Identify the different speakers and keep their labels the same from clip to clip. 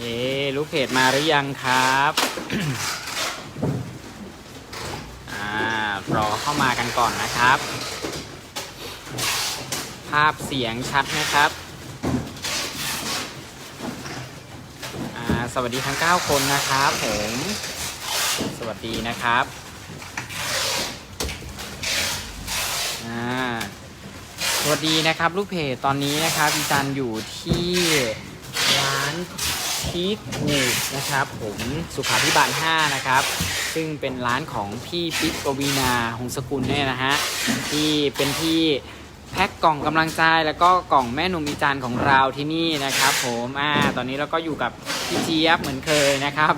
Speaker 1: เอ๊ลูกเพจมาหรือยังครับ อ่ารอเข้ามากันก่อนนะครับ ภาพเสียงชัดนะครับอ่าสวัสดีทั้ง 9 คนนะครับผม สวัสดีนะครับอ่าสวัสดีนะครับ ลูกเพจตอนนี้นะครับอีจันอยู่ที่ร้าน ชีสถูกนะครับ ผมสุขาพิบาล 5 นะครับ ซึ่งเป็นร้านของพี่ปิ๊กกวีนาหงสกุลเนี่ยนะฮะ ที่เป็นที่แพ็คกล่องกำลังใจแล้วก็กล่องแม่นมอีจันของเราที่นี่นะครับ ผมอ่าตอนนี้เราก็อยู่กับพี่เจี๊ยบเหมือนเคยนะครับ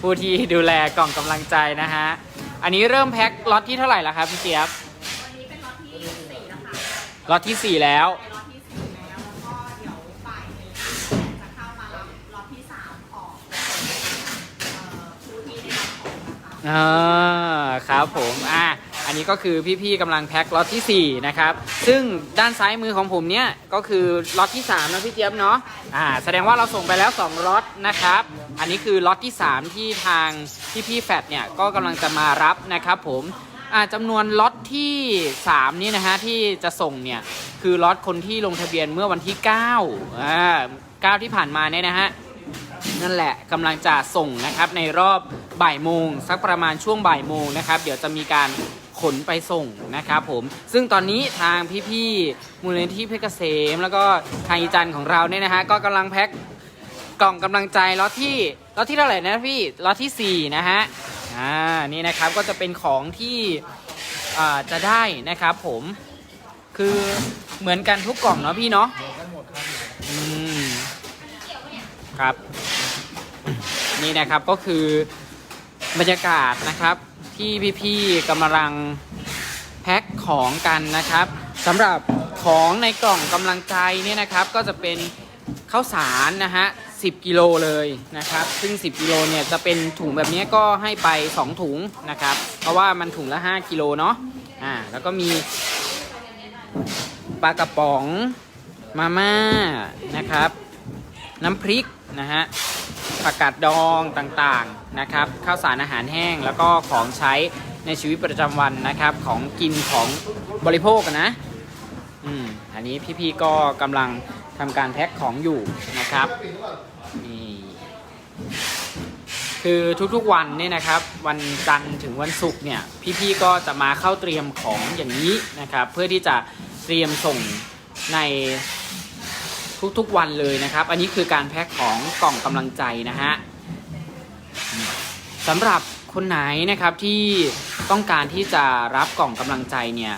Speaker 1: ผู้ที่ดูแลกล่องกำลังใจนะฮะ อันนี้เริ่มแพ็คล็อตที่เท่าไหร่แล้วครับพี่เจี๊ยบ
Speaker 2: วันนี้เป็นล็อตที่สี่แล้วค่ะ
Speaker 1: ล็อตที่สี่แล้ว
Speaker 2: ขออค
Speaker 1: รับผมอะอันนี้ก็คือพี่ๆกำลังแพ็คล็อตที่ 4 นะครับ ซึ่งด้านซ้ายมือของผมเนี่ยก็คือล็อตที่3นะพี่เจี๊ยบเนาะอ่าแสดงว่าเราส่งไปแล้ว 2ล็อตนะครับ อันนี้คือล็อตที่ 3 ที่ทางพี่ๆแฟดเนี่ยก็กำลังจะมารับนะครับผมอ่าจำนวนล็อตที่ 3 นี่นะฮะที่จะส่งเนี่ยคือล็อตคนที่ลงทะเบียนเมื่อวันที่9อ่า9ที่ผ่านมาเนี่ยนะฮะ นั่นแหละกำลังจะส่งนะครับในรอบบ่ายโมงสักประมาณช่วงบ่ายโมงนะครับ เดี๋ยวจะมีการขนไปส่งนะครับผม ซึ่งตอนนี้ทางพี่ๆมูลนิธิเพชรเกษม แล้วก็ทางอีจันของเราเนี่ยนะฮะก็กำลังแพ็คกล่องกำลังใจล็อตที่ล็อตที่เท่าไหร่นะพี่ล็อตที่ 4 นะฮะอ่านี่นะครับก็จะเป็นของที่อ่าจะได้นะครับผมคือเหมือนกันทุกกล่องเนาะพี่เนาะอืมครับ นี่นะครับก็คือบรรยากาศนะครับที่พี่ๆกำลังแพ็คของกันนะครับสำหรับของในกล่องกำลังใจเนี่ยนะครับก็จะเป็นข้าวสารนะฮะ10 กิโลเลยนะครับ ซึ่ง 10 กิโลเนี่ยจะเป็นถุงแบบนี้ก็ให้ไป 2 ถุงนะครับ เพราะว่ามันถุงละ 5 กิโลเนาะอ่าแล้วก็มีปลากระป๋องมาม่านะครับ น้ำพริกนะฮะ ผักกาดดองต่างๆนะครับข้าวสารอาหารแห้งแล้วก็ของใช้ในชีวิตประจำวันนะครับของกินของบริโภคนะอืมอันนี้พี่ๆก็กำลังทำการแพ็คของอยู่นะครับนี่คือทุกๆวันเนี่ยนะครับ วันจันทร์ถึงวันศุกร์เนี่ยพี่ๆก็จะมาเข้าเตรียมของอย่างนี้นะครับ เพื่อที่จะเตรียมส่งใน ทุกๆวันเลยนะครับ อันนี้คือการแพ็คของกล่องกำลังใจนะฮะสำหรับคนไหนนะครับที่ต้องการที่จะรับกล่องกำลังใจเนี่ย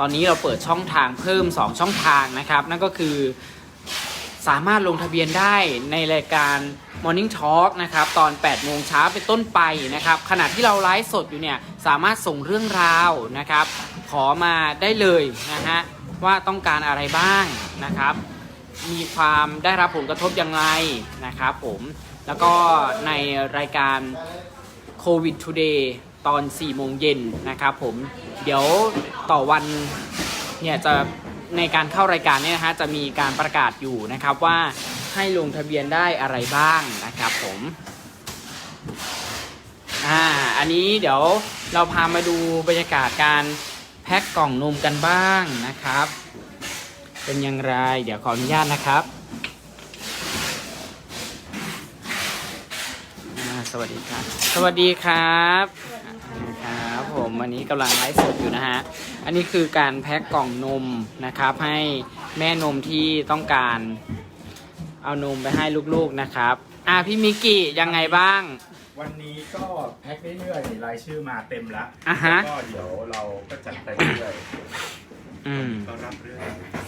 Speaker 1: ตอนนี้เราเปิดช่องทางเพิ่ม 2 ช่องทางนะครับ นั่นก็คือสามารถลงทะเบียนได้ในรายการ Morning Talk นะครับตอน 8 โมงเช้าเป็นต้นไปนะครับขณะที่เราไลฟ์สดอยู่เนี่ยสามารถส่งเรื่องราวนะครับ ขอมาได้เลยนะฮะว่าต้องการอะไรบ้างนะครับ มีความได้รับผลกระทบอย่างไรนะครับผมแล้วก็ในรายการโควิด Today ตอน 4 โมงเย็นนะครับผมเดี๋ยวต่อวันเนี่ยจะในการเข้ารายการเนี่ยนะฮะจะมีการประกาศอยู่นะครับว่าให้ลงทะเบียนได้อะไรบ้างนะครับผมอ่าอันนี้เดี๋ยวเราพามาดูบรรยากาศการแพ็คกล่องนมกันบ้างนะครับ เป็นอย่างไร เดี๋ยวขออนุญาตนะครับอ่าสวัสดีครับ สวัสดีครับครับผมวันนี้กำลังไลฟ์สดอยู่นะฮะ อันนี้คือการแพ็คกล่องนมนะครับ ให้แม่นมที่ต้องการเอานมไปให้ลูกๆนะครับ อ่าพี่มิกกี้ยังไงบ้าง
Speaker 3: วันนี้ก็แพ็คเรื่อยๆรายชื่อมาเต็มแล้ว
Speaker 1: อ่าฮะ
Speaker 3: แล้วก็เดี๋ยวเราก็จัดไปเรื่อย
Speaker 1: อืม
Speaker 3: ๆก็รับเรื่อย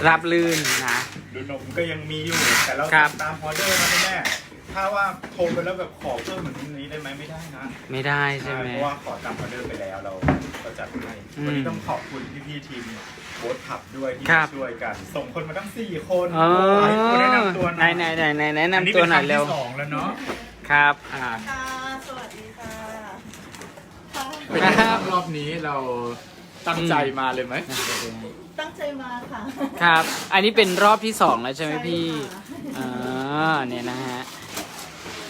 Speaker 1: รับลื่นนะ
Speaker 3: ดูนมก็ยังมีอยู่ แต่เรา
Speaker 1: ครับ
Speaker 3: ตามออเดอร์นะคุณแม่ถ้าว่าโทรไปแล้วแบบขอเพิ่มเหมือนนี้ได้ไหมไม่ได้นะ
Speaker 1: ไม่ได้ใช่ไหม
Speaker 3: เพราะว่าขอตามออเดอร์ไปแล้วเราก็จัดให้
Speaker 1: อืม
Speaker 3: วันนี้ต้องขอบคุณพี่ๆทีมโบ๊ทขับด้วยที่
Speaker 1: ครับ
Speaker 3: ช่วยกัน ส่งคนมาตั้งสี่คน
Speaker 1: เออ
Speaker 3: ให้คุณแนะนำตัวห
Speaker 1: ไหน
Speaker 3: น่อย
Speaker 1: ไหนไหนไหนแนะ
Speaker 3: อันนี้
Speaker 1: นำตัว
Speaker 3: เป็น
Speaker 1: ห
Speaker 3: ค
Speaker 1: น่อ
Speaker 3: รั้
Speaker 1: ย
Speaker 3: ง
Speaker 1: เร็ว
Speaker 3: ที่สองแล้วเนาะ
Speaker 1: ครับ อ่า
Speaker 2: ค่ะ สวัสดีค่ะ ค่ะ
Speaker 3: เป็นไงบ้างรอบนี้เรา ตั้งใจมาเลยไหม
Speaker 2: ตั้งใจมาค่ะ
Speaker 1: ครับ อันนี้เป็นรอบที่สองแล้วใช่ไหมพี่
Speaker 2: ใช่ค่ะ
Speaker 1: อ่าเนี่ยนะฮะ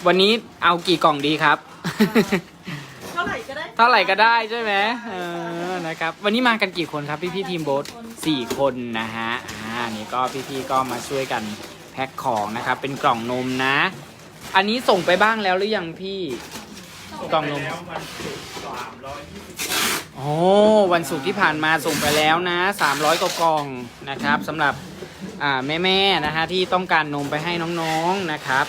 Speaker 1: วันนี้เอากี่กล่องดีครับ
Speaker 2: เท่าไหร่ก็ได้
Speaker 1: เท่าไหร่ก็ได้ใช่ไหมเออนะครับ วันนี้มากันกี่คนครับพี่พี่ๆทีมโบ๊ทสี่คนนะฮะอ่าอันนี้ก็พี่พี่ๆก็มาช่วยกันแพ็คของนะครับ เป็นกล่องนมนะ อันนี้ส่งไปบ้างแล้วหรือยังพี่ กล่องนม
Speaker 3: แล้วมันสุดสามร้อยยี่สิบ
Speaker 1: โอ้วันศุกร์ที่ผ่านมาส่งไปแล้วนะ 300กว่ากล่องนะครับสำหรับอ่าแม่ๆนะฮะที่ต้องการนมไปให้น้องๆนะครับ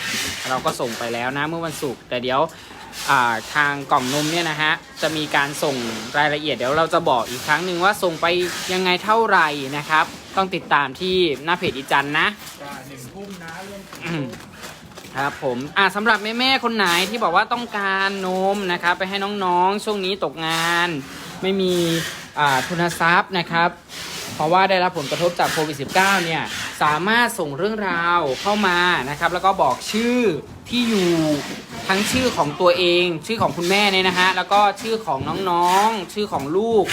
Speaker 1: เราก็ส่งไปแล้วนะเมื่อวันศุกร์แต่เดี๋ยวอ่าทางกล่องนมเนี่ยนะฮะจะมีการส่งรายละเอียดเดี๋ยวเราจะบอกอีกครั้งหนึ่งว่าส่งไปยังไงเท่าไหร่นะครับ ต้องติดตามที่หน้าเพจอีจันนะ
Speaker 3: จ้าหนึ่งทุ่มนะเรื่อง
Speaker 1: อืม ครับผมอ่าสำหรับแม่ๆคนไหนที่บอกว่าต้องการนมนะครับ ไปให้น้องๆช่วงนี้ตกงาน ไม่มีอ่าทุนทรัพย์นะครับ เพราะว่าได้รับผลกระทบจากโควิด -19 เนี่ยสามารถส่งเรื่องราวเข้ามานะครับ แล้วก็บอกชื่อที่อยู่ทั้งชื่อของตัวเอง ชื่อของคุณแม่เนี่ยนะฮะแล้วก็ชื่อของน้องๆ ชื่อของลูก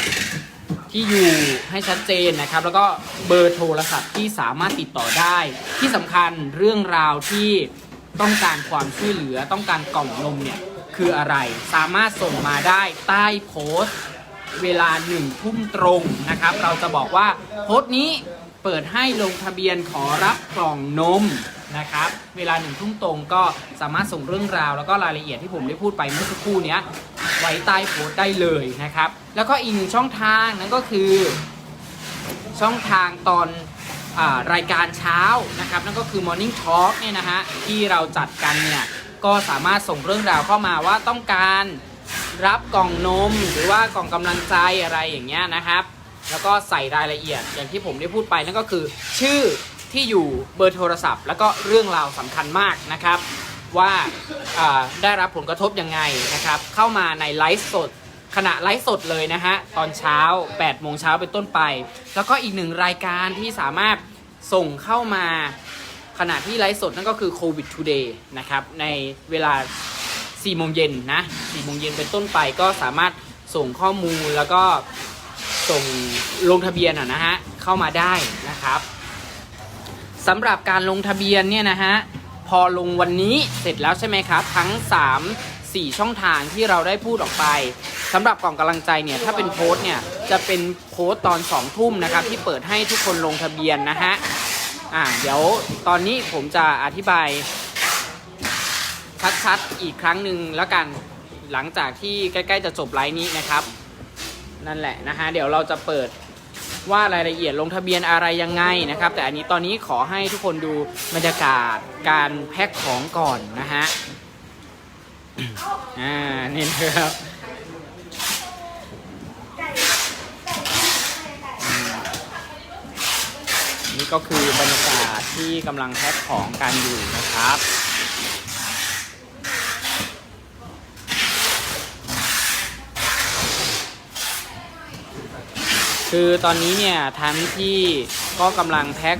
Speaker 1: ที่อยู่ให้ชัดเจนนะครับ แล้วก็เบอร์โทรศัพท์ที่สามารถติดต่อได้ ที่สำคัญเรื่องราวที่ ต้องการความช่วยเหลือต้องการกล่องนมเนี่ยคืออะไรสามารถส่งมาได้ใต้โพสต์ เวลาหนึ่งทุ่มตรงนะครับ เราจะบอกว่าโพสต์นี้เปิดให้ลงทะเบียนขอรับกล่องนมนะครับเวลาหนึ่งทุ่มตรงก็สามารถส่งเรื่องราว แล้วก็รายละเอียดที่ผมได้พูดไปเมื่อสักครู่เนี้ยไว้ใต้โพสต์ได้เลยนะครับ แล้วก็อีกหนึ่งช่องทางนั่นก็คือ ช่องทางตอน รายการเช้านะครับนั่นก็คือ Morning Talk เนี่ยนะฮะที่เราจัดกันเนี่ยก็สามารถส่งเรื่องราวเข้ามาว่าต้องการรับกล่องนมหรือว่ากล่องกำลังใจอะไรอย่างเงี้ยนะครับ แล้วก็ใส่รายละเอียดอย่างที่ผมได้พูดไปนั่นก็คือ ชื่อที่อยู่เบอร์โทรศัพท์ แล้วก็เรื่องราวสำคัญมากนะครับ ว่าอ่าได้รับผลกระทบยังไงนะครับ เข้ามาในไลฟ์สด ขณะไลฟ์สดเลยนะฮะ ตอนเช้า8โมงเช้าเป็นต้นไป แล้วก็อีกหนึ่งรายการที่สามารถส่งเข้ามาขณะที่ไลฟ์สดนั่นก็คือ COVID Today นะครับ ในเวลา 4 โมงเย็นนะ 4 โมงเย็นเป็นต้นไปก็สามารถส่งข้อมูลแล้วก็ส่งลงทะเบียนอะนะฮะ เข้ามาได้นะครับสำหรับการลงทะเบียนเนี่ยนะฮะ พอลงวันนี้เสร็จแล้วใช่ไหมครับ ทั้ง 3 4 ช่องทางที่เราได้พูดออกไป สำหรับกล่องกำลังใจเนี่ยถ้าเป็นโพสต์เนี่ยจะเป็นโพสต์ตอน2ทุ่มนะครับที่เปิดให้ทุกคนลงทะเบียนนะฮะอ่าเดี๋ยวตอนนี้ผมจะอธิบาย ชัดๆอีกครั้งหนึ่งแล้วกันหลังจากที่ใกล้ๆจะจบไลฟ์นี้นะครับ นั่นแหละนะฮะเดี๋ยวเราจะเปิดว่ารายละเอียดลงทะเบียนอะไรยังไงนะครับ แต่อันนี้ตอนนี้ขอให้ทุกคนดูบรรยากาศการแพ็คของก่อนนะฮะ อ่า นี่นะครับอืมนี่ ก็คือบรรยากาศที่กำลังแพ็คของกันอยู่นะครับคือตอนนี้เนี่ยทางที่ก็กำลังแพ็ค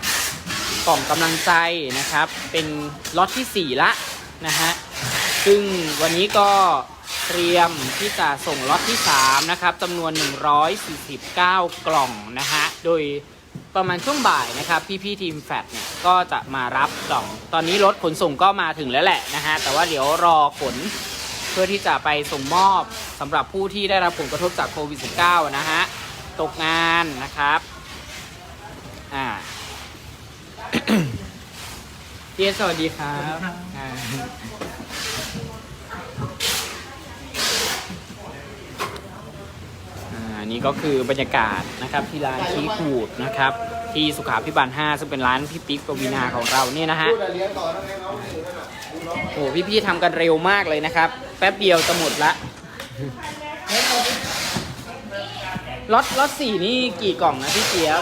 Speaker 1: กล่องกำลังใจนะครับ เป็นล็อตที่ 4 ละนะฮะซึ่งวันนี้ก็เตรียมที่จะส่งล็อตที่ 3 นะครับจำนวน 149 กล่องนะฮะโดย ประมาณช่วงบ่ายนะครับ พี่ๆทีมแฟดเนี่ยก็จะมารับกล่อง ตอนนี้รถขนส่งก็มาถึงแล้วแหละนะฮะ แต่ว่าเดี๋ยวรอขนเพื่อที่จะไปส่งมอบสำหรับผู้ที่ได้รับผลกระทบจากโควิด -19 นะฮะ ตกงานนะครับ อ่าเอสสวัสดีครับอ่าอ่า นี่ก็คือบรรยากาศนะครับที่ร้านชีคูดนะครับ ที่สุขาพิบาล5ซึ่งเป็นร้านพี่ปิ๊กปวีนาของเราเนี่ยนะฮะโอ้พี่พี่ๆทำกันเร็วมากเลยนะครับ แป๊บเดียวจะหมดละล็อตล็อตสี่นี่กี่กล่องนะพี่เจี๊ยบ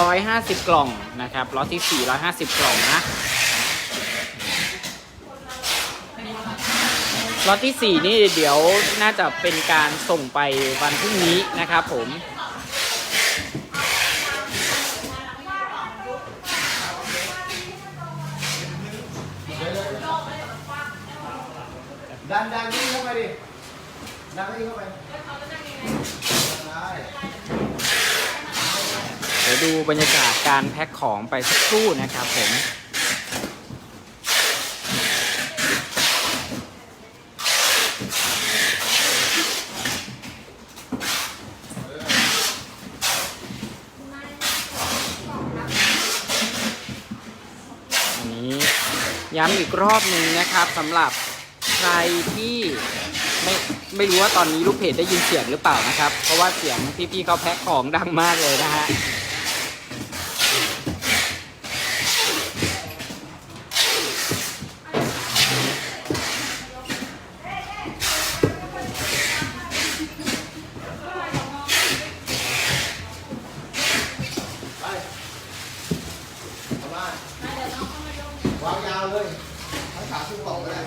Speaker 1: ร้อยห้าสิบกล่องนะครับล็อตที่สี่ร้อยห้าสิบกล่องนะ ล็อตที่สี่นี่เดี๋ยวน่าจะเป็นการส่งไปวันพรุ่งนี้นะครับผม
Speaker 4: ดันดันนี่เข้าไปดิดันนี่เข้าไปได้
Speaker 1: เดี๋ยวดูบรรยากาศการแพ็คของไปสักครู่นะครับผม ย้ำอีกรอบหนึ่งนะครับสำหรับใครที่ไม่ไม่รู้ว่าตอนนี้ลูกเพจได้ยินเสียงหรือเปล่านะครับ เพราะว่าเสียงพี่ๆเขาแพ็คของดังมากเลยนะฮะ
Speaker 4: ไปเอาบ้านวางยาวเลยทั้งสามสิบกล่องก็ได้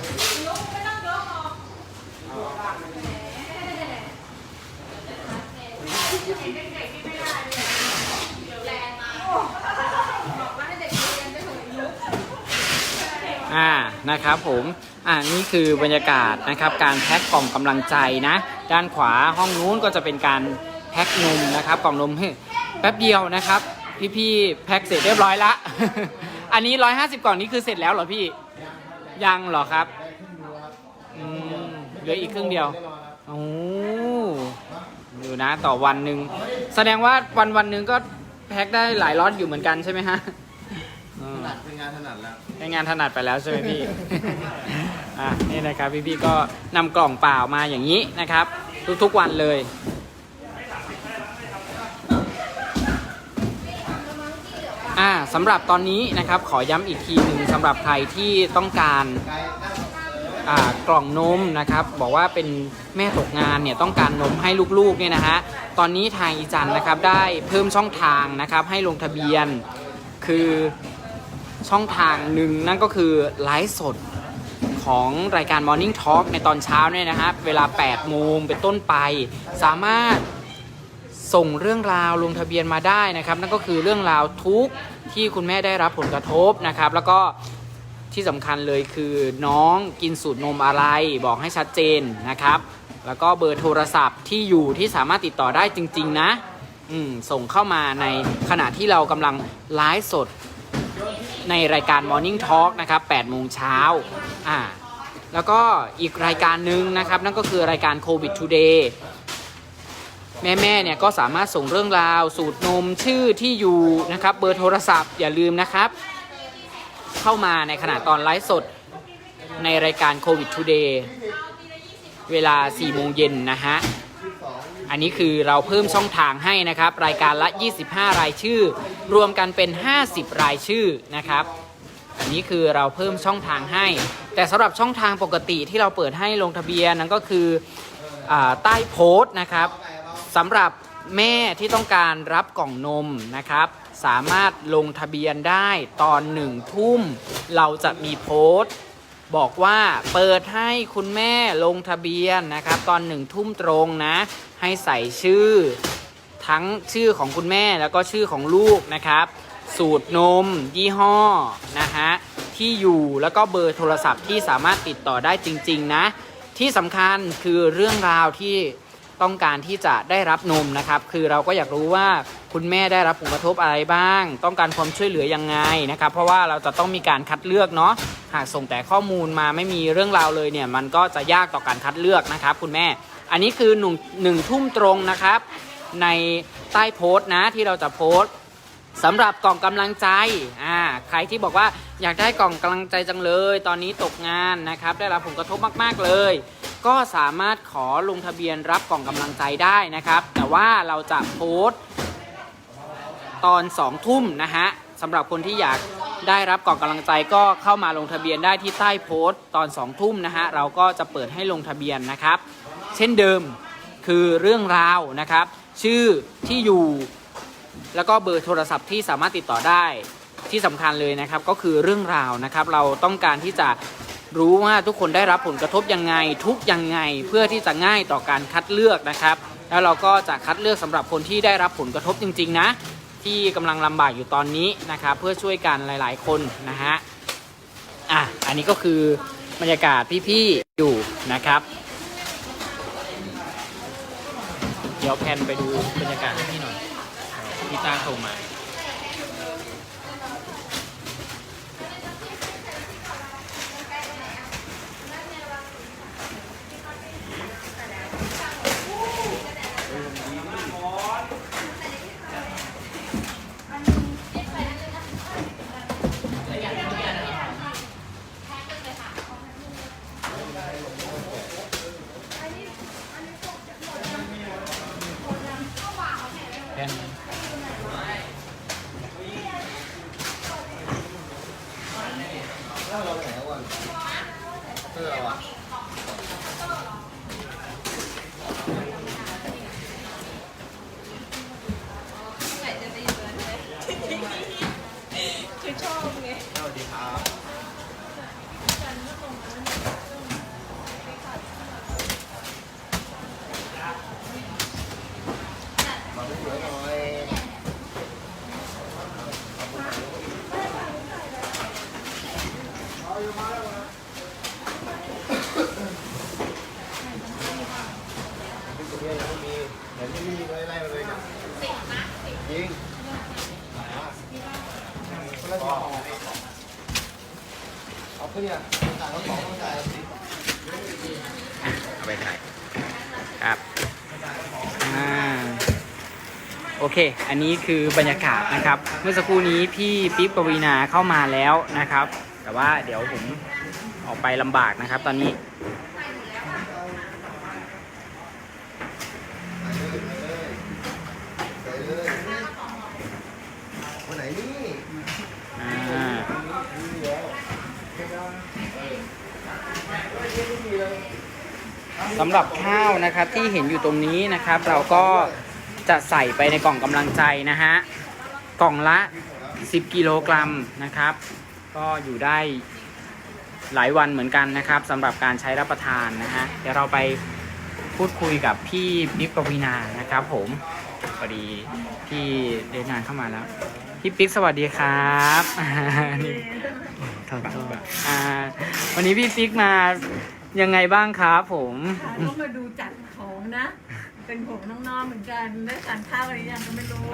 Speaker 1: อ่า นะครับ ผมอ่านี่คือบรรยากาศนะครับการแพ็คกล่องกำลังใจนะ ด้านขวาห้องนู้นก็จะเป็นการแพ็คนมนะครับกล่องนมแป๊บเดียวนะครับ พี่ๆแพ็คเสร็จเรียบร้อยละ อันนี้ 150 กล่องนี้คือเสร็จแล้วเหรอพี่ ยังเหรอครับ
Speaker 4: เดียวครับ
Speaker 1: อืมเหลืออีกครึ่งเดียวโอ้อยู่นะต่อวันหนึ่งแสดงว่าวันวันหนึ่งก็แพ็คได้หลายล็อตอยู่เหมือนกันใช่ไหมฮะ
Speaker 4: ถนัดเป็นงานถนัดแล้ว
Speaker 1: ให้งานถนัดไปแล้วใช่ไหมพี่ อะนี่นะครับพี่ๆก็นำกล่องเปล่ามาอย่างนี้นะครับ ทุกๆวันเลย อ่าสำหรับตอนนี้นะครับขอย้ำอีกทีหนึ่งสำหรับใครที่ต้องการ
Speaker 4: ไกลนั่ง
Speaker 1: อ่ากล่องนมนะครับบอกว่าเป็นแม่ตกงานเนี่ยต้องการนมให้ลูกๆเนี่ยนะฮะตอนนี้ทางอีจันนะครับได้เพิ่มช่องทางนะครับให้ลงทะเบียน คือ ช่องทางหนึ่งนั่นก็คือไลฟ์สดของรายการ Morning Talk ในตอนเช้าเนี่ยนะฮะเวลา 8 โมงเป็นต้นไป สามารถส่งเรื่องราวลงทะเบียนมาได้นะครับ นั่นก็คือเรื่องราวทุกที่คุณแม่ได้รับผลกระทบนะครับ แล้วก็ที่สำคัญเลยคือน้องกินสูตรนมอะไรบอกให้ชัดเจนนะครับ แล้วก็เบอร์โทรศัพท์ที่อยู่ที่สามารถติดต่อได้จริง ๆ นะ อืมส่งเข้ามาในขณะที่เรากำลังไลฟ์สด ในรายการ Morning Talk นะครับ8โมงเช้าอ่าแล้วก็อีกรายการหนึ่งนะครับ นั่นก็คือรายการ COVID Today แม่ๆเนี่ยก็สามารถส่งเรื่องราว สูตรนมชื่อที่อยู่นะครับเบอร์โทรศัพท์อย่าลืมนะครับ เข้ามาในขณะตอนไลฟ์สดในรายการ COVID Today เวลา 4 โมงเย็นนะฮะ อันนี้คือเราเพิ่มช่องทางให้นะครับ รายการละ 25 รายชื่อ รวมกันเป็น 50 รายชื่อนะครับ อันนี้คือเราเพิ่มช่องทางให้ แต่สำหรับช่องทางปกติที่เราเปิดให้ลงทะเบียนนั้นก็คืออใต้โพสต์นะครับสำหรับแม่ที่ต้องการรับกล่องนมนะครับ สามารถลงทะเบียนได้ตอนหนึ่งทุ่ม เราจะมีโพสต์ บอกว่าเปิดให้คุณแม่ลงทะเบียนนะครับ ตอนหนึ่งทุ่มตรงนะ ให้ใส่ชื่อ ทั้งชื่อของคุณแม่แล้วก็ชื่อของลูกนะครับ สูตรนม ยี่ห้อนะฮะที่อยู่แล้วก็เบอร์โทรศัพท์ที่สามารถติดต่อได้จริง ๆ นะ ที่สำคัญคือเรื่องราวที่ ต้องการที่จะได้รับนมนะครับ คือเราก็อยากรู้ว่าคุณแม่ได้รับผลกระทบอะไรบ้าง ต้องการความช่วยเหลือยังไงนะครับ เพราะว่าเราจะต้องมีการคัดเลือกเนาะหากส่งแต่ข้อมูลมาไม่มีเรื่องราวเลยเนี่ย มันก็จะยากต่อการคัดเลือกนะครับ คุณแม่ อันนี้คือหนึ่งหนึ่งทุ่มตรงนะครับ ในใต้โพสต์นะที่เราจะโพสต์ สำหรับกล่องกำลังใจ อ่า ใครที่บอกว่าอยากได้กล่องกำลังใจจังเลย ตอนนี้ตกงานนะครับ ได้รับผลกระทบมากๆเลย ก็สามารถขอลงทะเบียนรับกล่องกำลังใจได้นะครับ แต่ว่าเราจะโพสต์ตอน2ทุ่มนะฮะสำหรับคนที่อยากได้รับกล่องกำลังใจก็เข้ามาลงทะเบียนได้ที่ใต้โพสต์ตอน2ทุ่มนะฮะ เราก็จะเปิดให้ลงทะเบียนนะครับ เช่นเดิมคือเรื่องราวนะครับ ชื่อที่อยู่ แล้วก็เบอร์โทรศัพท์ที่สามารถติดต่อได้ที่สำคัญเลยนะครับก็คือเรื่องราวนะครับเราต้องการที่จะรู้ว่าทุกคนได้รับผลกระทบยังไงทุกยังไงเพื่อที่จะง่ายต่อการคัดเลือกนะครับ แล้วเราก็จะคัดเลือกสำหรับคนที่ได้รับผลกระทบจริง ๆ นะ ที่กำลังลำบากอยู่ตอนนี้นะครับเพื่อช่วยกันหลาย ๆ คนนะฮะอะอันนี้ก็คือบรรยากาศพี่ๆอยู่นะครับ เดี๋ยวแพนไปดูบรรยากาศพี่หน่อย พี่ต้าโทรมา
Speaker 4: ไปไหนแล้ววันเสื้อวะ
Speaker 2: คือชอบไง
Speaker 4: สวัสดีครับมาไปสวยหน่อยเป็นตัวเนี้ยยังไม่มีเดี๋ยวนี้ไล่ไล่มาเลยนะยิงคนละสองเอาขึ้นเนี่ยต่างกันสองต้องจ่าย
Speaker 1: เอาไปถ่ายครับอ่าโอ เค อันนี้คือบรรยากาศนะครับ เมื่อสักครู่นี้พี่ปิ๊บปวีนาเข้ามาแล้วนะครับ แต่ว่าเดี๋ยวผมออกไปลำบากนะครับ ตอนนี้
Speaker 4: วันไหนนี่
Speaker 1: อ่าสำหรับข้าวนะครับที่เห็นอยู่ตรงนี้นะครับ เราก็ จะใส่ไปในกล่องกำลังใจนะฮะ กล่องละ 10 กิโลกรัมนะครับ ก็อยู่ได้หลายวันเหมือนกันนะครับสำหรับการใช้รับประทานนะฮะ เดี๋ยวเราไปพูดคุยกับพี่ปิ๊กปวีนานะครับผมพอดีพี่เดินทางเข้ามาแล้ว พี่ปิ๊กสวัสดีครับนี่โทษโทษอ่าวันนี้พี่ปิ๊กมายังไงบ้างครับผม
Speaker 5: ค่ะก็มาดูจัดของนะ เป็นของน้องๆเหมือนกันได้ทานข้าวอะไรยังก็ไม่รู้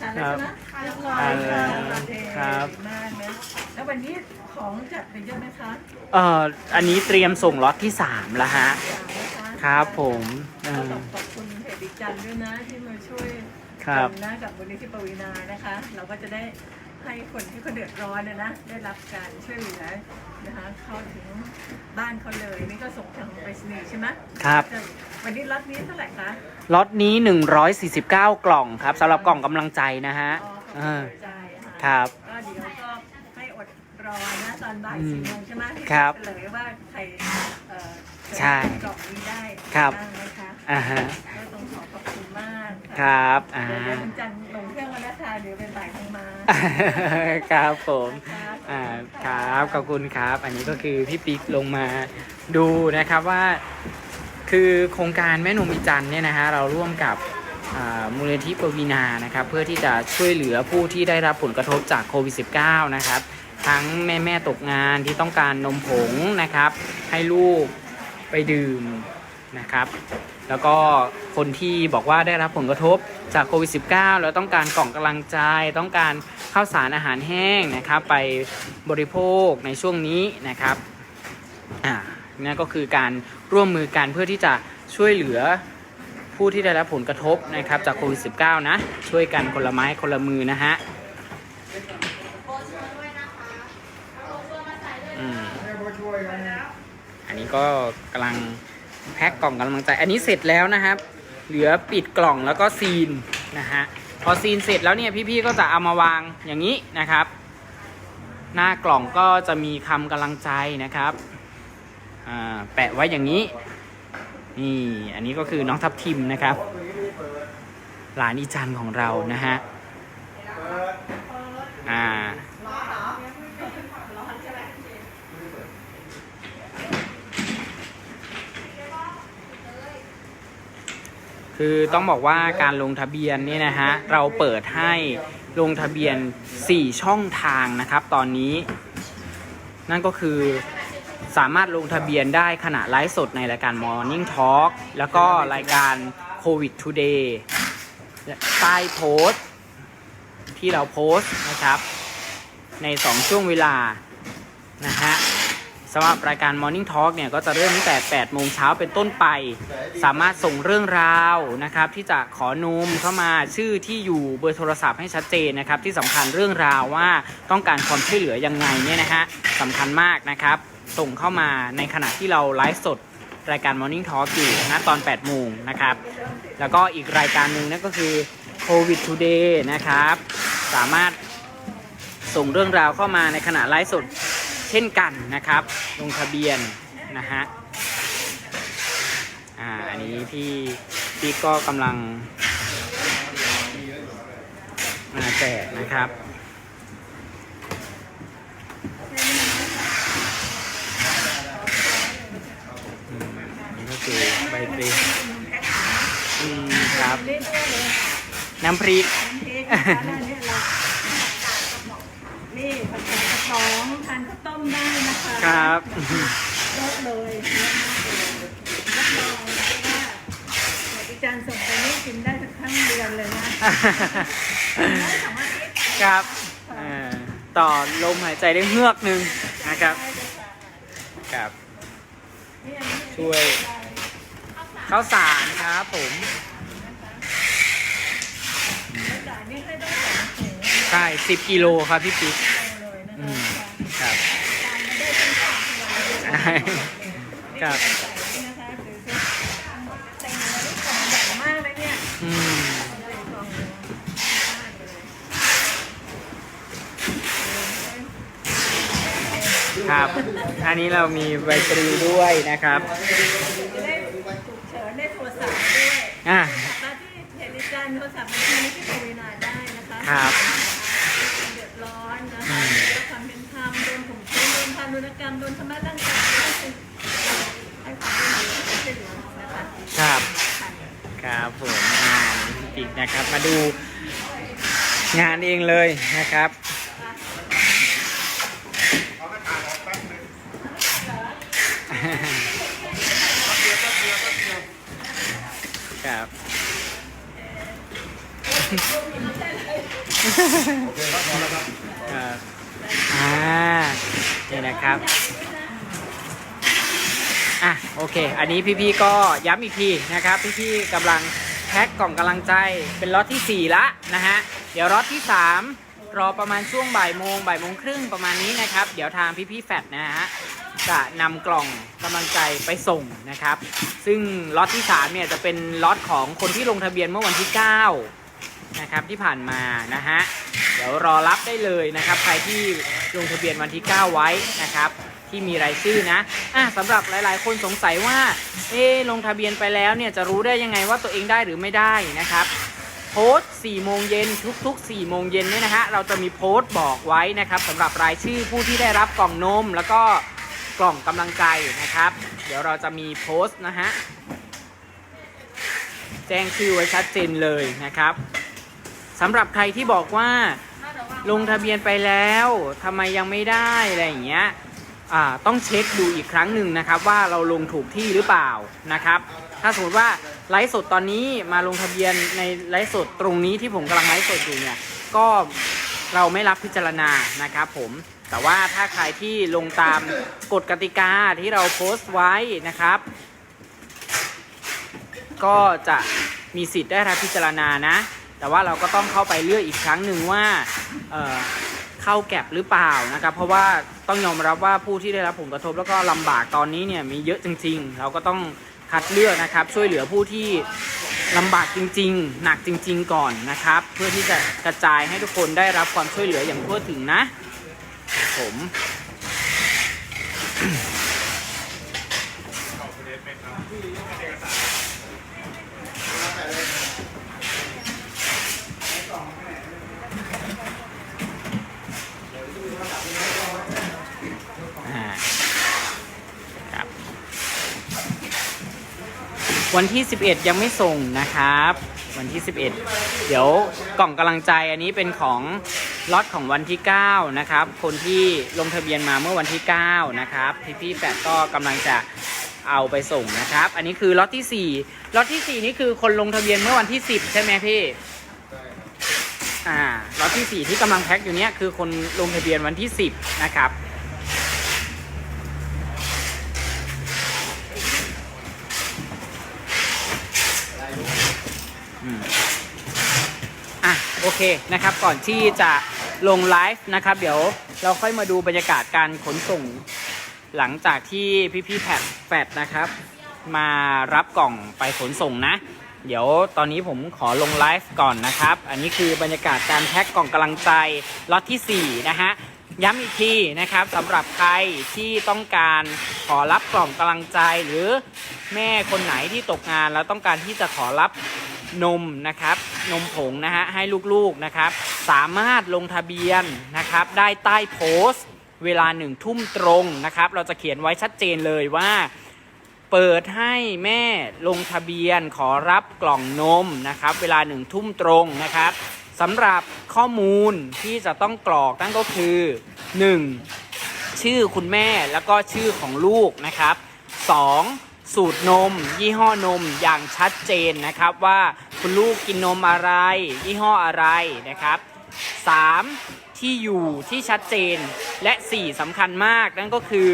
Speaker 5: ทานแล้วใช่ไหมเรียบร้อยค่ะโอเค
Speaker 1: ครับ
Speaker 5: ดีมากนะแล้ววันนี้ของจัดไปเยอะไหมคะ
Speaker 1: เอ่ออันนี้เตรียมส่งล็อตที่3แล้วฮะ
Speaker 5: สามนะคะ
Speaker 1: ครับผมเอ
Speaker 5: ก็
Speaker 1: อ
Speaker 5: ต้องขอบคุณเพจดิจันด้วยนะที่มาช่วย
Speaker 1: ครับ
Speaker 5: กันนะกับมูลนิธิปวีนานะคะ เราก็จะได้ ให้คนที่เขาเดือดร้อนนะนะได้รับการช่วยเหลือนะคะเข้าถึงบ้านเขาเลยนี่ก็ส่งทางไปรษณีย์ใช่ไหม
Speaker 1: ครับ
Speaker 5: วันนี้ล็อตนี้เท่าไหร่คะ
Speaker 1: ล็อตนี้ 149 กล่องครับสำหรับกล่องกำลังใจนะฮะ
Speaker 5: อ๋อขอบ
Speaker 1: เอ
Speaker 5: คุณ
Speaker 1: อ
Speaker 5: ใจค่ะ
Speaker 1: ครับ
Speaker 5: ก็เดี๋ยวก็ให้อดรอนะตอนบ่าย
Speaker 1: อืม
Speaker 5: สี่โมงใช่ไหมที่
Speaker 1: ครับ
Speaker 5: เฉลยว่าใครเอ่อ
Speaker 1: ใช่
Speaker 5: กล่องนี้ได้
Speaker 1: ครับ
Speaker 5: บ้างนะคะ
Speaker 1: อ่าฮะ
Speaker 5: ก็ต้อง ขอขอบคุณมากะ
Speaker 1: ครับอ่า
Speaker 5: เดี๋ยวเดี๋ยววันจันทร์ลงเครื่องวันละค่ะเดี๋ยวเป็นบ่ายโมงมา
Speaker 1: ครับผม
Speaker 5: ครับ
Speaker 1: อ่าครับขอบคุณครับ อันนี้ก็คือพี่ปิ๊กลงมาดูนะครับว่าคือโครงการแม่นมอีจันทร์เนี่ยนะฮะเราร่วมกับอ่ามูลนิธิปวีนานะครับเพื่อที่จะช่วยเหลือผู้ที่ได้รับผลกระทบจากโควิด -19 นะครับ ทั้งแม่แม่ๆตกงานที่ต้องการนมผงนะครับ ให้ลูกไปดื่ม นะครับ แล้วก็คนที่บอกว่าได้รับผลกระทบจากโควิด -19 แล้วต้องการกล่องกำลังใจ ต้องการข้าวสารอาหารแห้งนะครับ ไปบริโภคในช่วงนี้นะครับอ่านั่นก็คือการร่วมมือกันเพื่อที่จะช่วยเหลือผู้ที่ได้รับผลกระทบนะครับจากโควิด -19 นะ ช่วยกันคนละไม้คนละมือนะฮะอืมอันนี้ก็กำลัง แพ็คกล่องกำลังใจ อันนี้เสร็จแล้วนะครับ เหลือปิดกล่องแล้วก็ซีนนะฮะพอซีนเสร็จแล้วเนี่ยพี่ๆก็จะเอามาวางอย่างนี้นะครับ หน้ากล่องก็จะมีคำกำลังใจนะครับอ่าแปะไว้อย่างนี้นี่อันนี้ก็คือน้องทับทิมนะครับ หลานอีจันของเรานะฮะ คือต้องบอกว่าการลงทะเบียนเนี่ยนะฮะเราเปิดให้ลงทะเบียน 4 ช่องทางนะครับ ตอนนี้ นั่นก็คือสามารถลงทะเบียนได้ขณะไลฟ์สดในรายการ Morning Talk แล้วก็รายการ COVID Today ใต้โพสที่เราโพสนะครับ ใน 2 ช่วงเวลานะฮะ สำหรับรายการ Morning Talk เนี่ยก็จะเริ่มตั้งแต่ 8 โมงเช้าเป็นต้นไป สามารถส่งเรื่องราวนะครับที่จะขอนมเข้ามาชื่อที่อยู่เบอร์โทรศัพท์ให้ชัดเจนนะครับที่สำคัญเรื่องราวว่าต้องการความช่วยเหลือยังไงเนี่ยนะฮะสำคัญมากนะครับ ส่งเข้ามาในขณะที่เราไลฟ์สดรายการ Morning Talk อยู่นะตอน 8 โมงนะครับ แล้วก็อีกรายการหนึ่งนั่นก็คือ COVID Today นะครับ สามารถส่งเรื่องราวเข้ามาในขณะไลฟ์สด ช่นกันนะครับ ลงทะเบียนนะฮะอ่าอันนี้พี่พี่ก็กำลังมาแจกนะครับนี่ก็คือใบปรีอืมครับ น้ำพริก
Speaker 5: น้ำพริกนะคะแล้วเนี่ยเรานี่ผัดกระป๋องทานข้าวต้มได้นะคะ
Speaker 1: ครับ
Speaker 5: ลดเลยลดมากเลยรับรองว่าเดี๋ยวอีจานส่งไปนี่กินได้สักครั้งเดือนเลยนะได้สองอาทิตย์
Speaker 1: ครับเอ่อต่อลมหายใจได้เฮือกหนึ่งนะครับ
Speaker 5: ได้เลยค่ะ
Speaker 1: ครับ
Speaker 5: นี่อันนี้
Speaker 1: ช่วยข้าวสารครับผม
Speaker 5: ข้าวสารนี่ให้ต้องสองถุง
Speaker 1: ใช่10กิโลครับพี่ปิ๊ก
Speaker 5: เลยนะ
Speaker 1: อื
Speaker 5: คะ
Speaker 1: มครับ
Speaker 5: จานมันได้เป็นสองถุงเลย
Speaker 1: ครับ
Speaker 5: นี่นะคะหรือจะเต็มเลยกล่องใหญ่มากเลยเนี่ย
Speaker 1: อืม
Speaker 5: ใหญ่กล่องเลยมากเลย
Speaker 1: ครับ อันนี้เรามีใบปลิวด้วยนะครับ
Speaker 5: จะได้ฉุกเฉินได้โทรศัพท์ด้วย
Speaker 1: อะ
Speaker 5: มาที่เฮลิจันโทรศัพท์มาที่ที่ปวีนาได้นะคะ
Speaker 1: ครับ
Speaker 5: เดือดร้อนนะคะ รุณกรรมโดนทำร้ายร่างกายให้ความช่วยเหลือให้ความช่วยเหลือนะคะ
Speaker 1: ครับครับผมอ่าพี่ปิ๊กนะครับ มาดูงานเองเลยนะครับ
Speaker 3: เอาหน้ากากออแป๊บนึง
Speaker 1: ครับ ครับ อ่า นี่นะครับอะโอเค อันนี้พี่ๆก็ย้ำอีกทีนะครับ พี่ๆกำลังแพ็คกล่องกำลังใจเป็นล็อตที่ 4 ละนะฮะเดี๋ยวล็อตที่ 3 รอประมาณช่วงบ่ายโมงบ่ายโมงครึ่งประมาณนี้นะครับ เดี๋ยวทางพี่ๆแฟดนะฮะจะนำกล่องกำลังใจไปส่งนะครับ ซึ่งล็อตที่3เนี่ยจะเป็นล็อตของคนที่ลงทะเบียนเมื่อวันที่ 9 นะครับที่ผ่านมานะฮะเดี๋ยวรอรับได้เลยนะครับ ใครที่ ลงทะเบียนวันที่ 9 ไว้นะครับ ที่มีรายชื่อนะอะสำหรับหลายๆ คนสงสัยว่า เอ๊ลงทะเบียนไปแล้วเนี่ยจะรู้ได้ยังไงว่าตัวเองได้หรือไม่ได้นะครับโพสต์4โมงเย็นทุก ๆ 4 โมงเย็นเนี่ยนะฮะเราจะมีโพสต์บอกไว้นะครับสำหรับรายชื่อผู้ที่ได้รับกล่องนม แล้วก็กล่องกำลังใจนะครับ เดี๋ยวเราจะมีโพสต์นะฮะแจ้งชื่อไว้ชัดเจนเลยนะครับสำหรับใครที่บอกว่า ลงทะเบียนไปแล้วทำไมยังไม่ได้อะไรอย่างเงี้ยอ่าต้องเช็คดูอีกครั้งหนึ่งนะครับ ว่าเราลงถูกที่หรือเปล่านะครับ ถ้าสมมติว่าไลฟ์สดตอนนี้มาลงทะเบียนในไลฟ์สดตรงนี้ที่ผมกำลังไลฟ์สดอยู่เนี่ยก็เราไม่รับพิจารณานะครับผมแต่ว่าถ้าใครที่ลงตามกฎกติกาที่เราโพสต์ไว้นะครับ ก็จะมีสิทธิ์ได้รับพิจารณานะ แต่ว่าเราก็ต้องเข้าไปเลือกอีกครั้งหนึ่งว่าเเข้าแก็บหรือเปล่านะครับ เพราะว่าต้องยอมรับว่าผู้ที่ได้รับผลกระทบแล้วก็ลำบากตอนนี้เนี่ยมีเยอะจริง ๆ เราก็ต้องคัดเลือกนะครับช่วยเหลือผู้ที่ลำบากจริง ๆ หนักจริง ๆ ก่อนนะครับ เพื่อที่จะกระจายให้ทุกคนได้รับความช่วยเหลืออย่างทั่วถึงนะผม
Speaker 3: เอาไปเลยเป็นครับเอกสาร
Speaker 1: อ่าครับ วันที่ 11 ยังไม่ส่งนะครับ วันที่ 11 เดี๋ยวกล่องกำลังใจอันนี้เป็นของล็อตของวันที่ 9 นะครับ คนที่ลงทะเบียนมาเมื่อวันที่ 9 นะครับพี่พี่ๆแปดก็กำลังจะเอาไปส่งนะครับ อันนี้คือล็อตที่ 4 ล็อตที่ 4 นี่คือคนลงทะเบียนเมื่อวันที่ 10 ใช่ไหมพี่อ่าล็อตที่ 4 ที่กำลังแพ็คอยู่เนี้ยคือคนลงทะเบียนวันที่ 10 นะครับ อืมอะโอ เคนะครับ ก่อนที่จะลงไลฟ์นะครับ เดี๋ยวเราค่อยมาดูบรรยากาศการขนส่ง หลังจากที่พี่ๆแพดแฟดนะครับ มารับกล่องไปขนส่งนะ เดี๋ยวตอนนี้ผมขอลงไลฟ์ก่อนนะครับ อันนี้คือบรรยากาศการแพ็กกล่องกำลังใจล็อตที่4นะฮะย้ำอีกทีนะครับสำหรับใครที่ต้องการขอรับกล่องกำลังใจหรือแม่คนไหนที่ตกงานแล้วต้องการที่จะขอรับ นมนะครับนมผงนะฮะให้ลูกๆนะครับ สามารถลงทะเบียนนะครับได้ใต้โพสต์ เวลาหนึ่งทุ่มตรงนะครับ เราจะเขียนไว้ชัดเจนเลยว่า เปิดให้แม่ลงทะเบียนขอรับกล่องนมนะครับ เวลาหนึ่งทุ่มตรงนะครับสำหรับข้อมูลที่จะต้องกรอกนั่นก็คือ 1. ชื่อคุณแม่แล้วก็ชื่อของลูกนะครับ 2. สูตรนม ยี่ห้อนมอย่างชัดเจนนะครับว่าคุณลูกกินนมอะไร ยี่ห้ออะไรนะครับ 3. ที่อยู่ที่ชัดเจนและ 4สำคัญมากนั่นก็คือ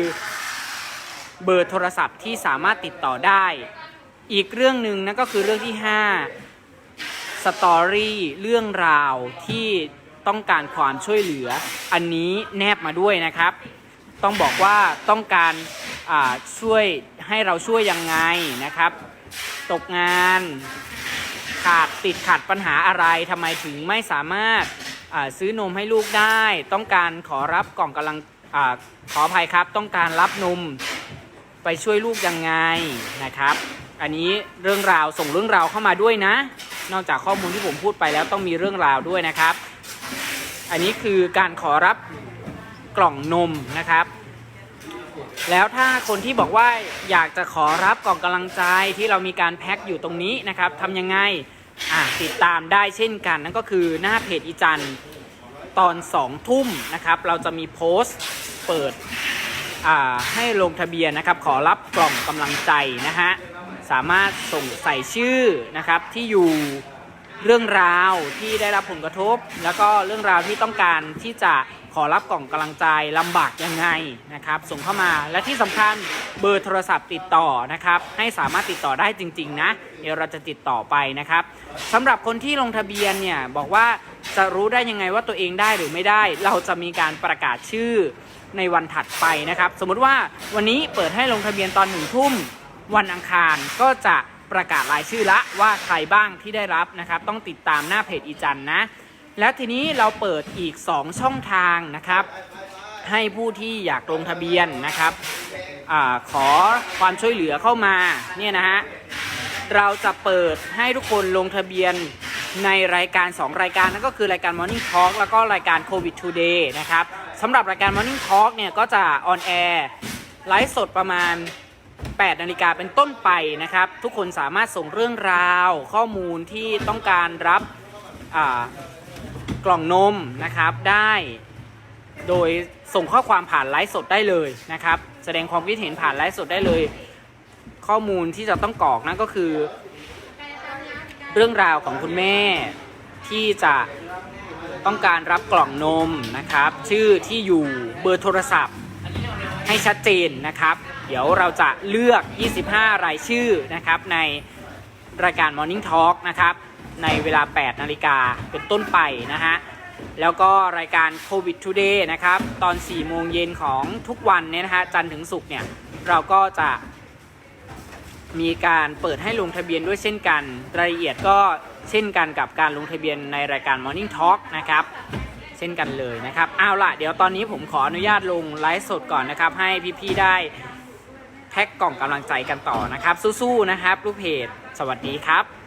Speaker 1: เบอร์โทรศัพท์ที่สามารถติดต่อได้ อีกเรื่องหนึ่งนั่นก็คือเรื่องที่ 5 สตอรี่เรื่องราวที่ต้องการความช่วยเหลือ อันนี้แนบมาด้วยนะครับ ต้องบอกว่าต้องการช่วยให้เราช่วยยังไงนะครับ ตกงานขาดติดขัดปัญหาอะไรทำไมถึงไม่สามารถซื้อนมให้ลูกได้ ต้องการขอรับกล่องกำลังอขออภัยครับ ต้องการรับนมไปช่วยลูกยังไงนะครับ อันนี้เรื่องราวส่งเรื่องราวเข้ามาด้วยนะ นอกจากข้อมูลที่ผมพูดไปแล้วต้องมีเรื่องราวด้วยนะครับ อันนี้คือการขอรับ กล่องนมนะครับ แล้วถ้าคนที่บอกว่าอยากจะขอรับกล่องกำลังใจที่เรามีการแพ็คอยู่ตรงนี้นะครับทำยังไงอะติดตามได้เช่นกัน นั่นก็คือหน้าเพจอีจันตอน2ทุ่มนะครับ เราจะมีโพสต์เปิดอ่าให้ลงทะเบียนนะครับ ขอรับกล่องกำลังใจนะฮะสามารถส่งใส่ชื่อนะครับที่อยู่เรื่องราวที่ได้รับผลกระทบ แล้วก็เรื่องราวที่ต้องการที่จะ ขอรับกล่องกำลังใจลำบากยังไงนะครับ ส่งเข้ามาและที่สำคัญเบอร์โทรศัพท์ติดต่อนะครับ ให้สามารถติดต่อได้จริง ๆ นะ เดี๋ยวเราจะติดต่อไปนะครับสำหรับคนที่ลงทะเบียนเนี่ยบอกว่าจะรู้ได้ยังไงว่าตัวเองได้หรือไม่ได้ เราจะมีการประกาศชื่อในวันถัดไปนะครับ สมมุติว่าวันนี้เปิดให้ลงทะเบียนตอนหนึ่งทุ่มวันอังคารก็จะประกาศรายชื่อละว่าใครบ้างที่ได้รับนะครับ ต้องติดตามหน้าเพจอีจันนะ แล้วทีนี้เราเปิดอีก 2 ช่องทางนะครับ ให้ผู้ที่อยากลงทะเบียนนะครับอขอความช่วยเหลือเข้ามาเนี่ยนะฮะเราจะเปิดให้ทุกคนลงทะเบียนในรายการ 2 รายการนั่นก็คือรายการ Morning Talk แล้วก็รายการ COVID Today นะครับสำหรับรายการ Morning Talk เนี่ยก็จะออนแอร์ไลฟ์สดประมาณ 8 นาฬิกาเป็นต้นไปนะครับ ทุกคนสามารถส่งเรื่องราวข้อมูลที่ต้องการรับ กล่องนมนะครับได้โดยส่งข้อความผ่านไลฟ์สดได้เลยนะครับ แสดงความคิดเห็นผ่านไลฟ์สดได้เลย ข้อมูลที่จะต้องกรอกนั่นก็คือ เรื่องราวของคุณแม่ที่จะต้องการรับกล่องนมนะครับ ชื่อที่อยู่เบอร์โทรศัพท์ ให้ชัดเจนนะครับ เดี๋ยวเราจะเลือก 25 รายชื่อนะครับในรายการ Morning Talk นะครับ ในเวลา 8 นาฬิกาเป็นต้นไปนะฮะ แล้วก็รายการ COVID Today นะครับ ตอน 4 โมงเย็นของทุกวันเนี่ยนะฮะ จันทร์ถึงศุกร์เนี่ย เราก็จะมีการเปิดให้ลงทะเบียนด้วยเช่นกัน รายละเอียดก็เช่นกันกับการลงทะเบียนในรายการ Morning Talk นะครับ เช่นกันเลยนะครับ เอาล่ะ เดี๋ยวตอนนี้ผมขออนุญาตลงไลฟ์สดก่อนนะครับ ให้พี่ๆได้แพ็กกล่องกำลังใจกันต่อนะครับ สู้ๆนะครับลูกเพจสวัสดีครับ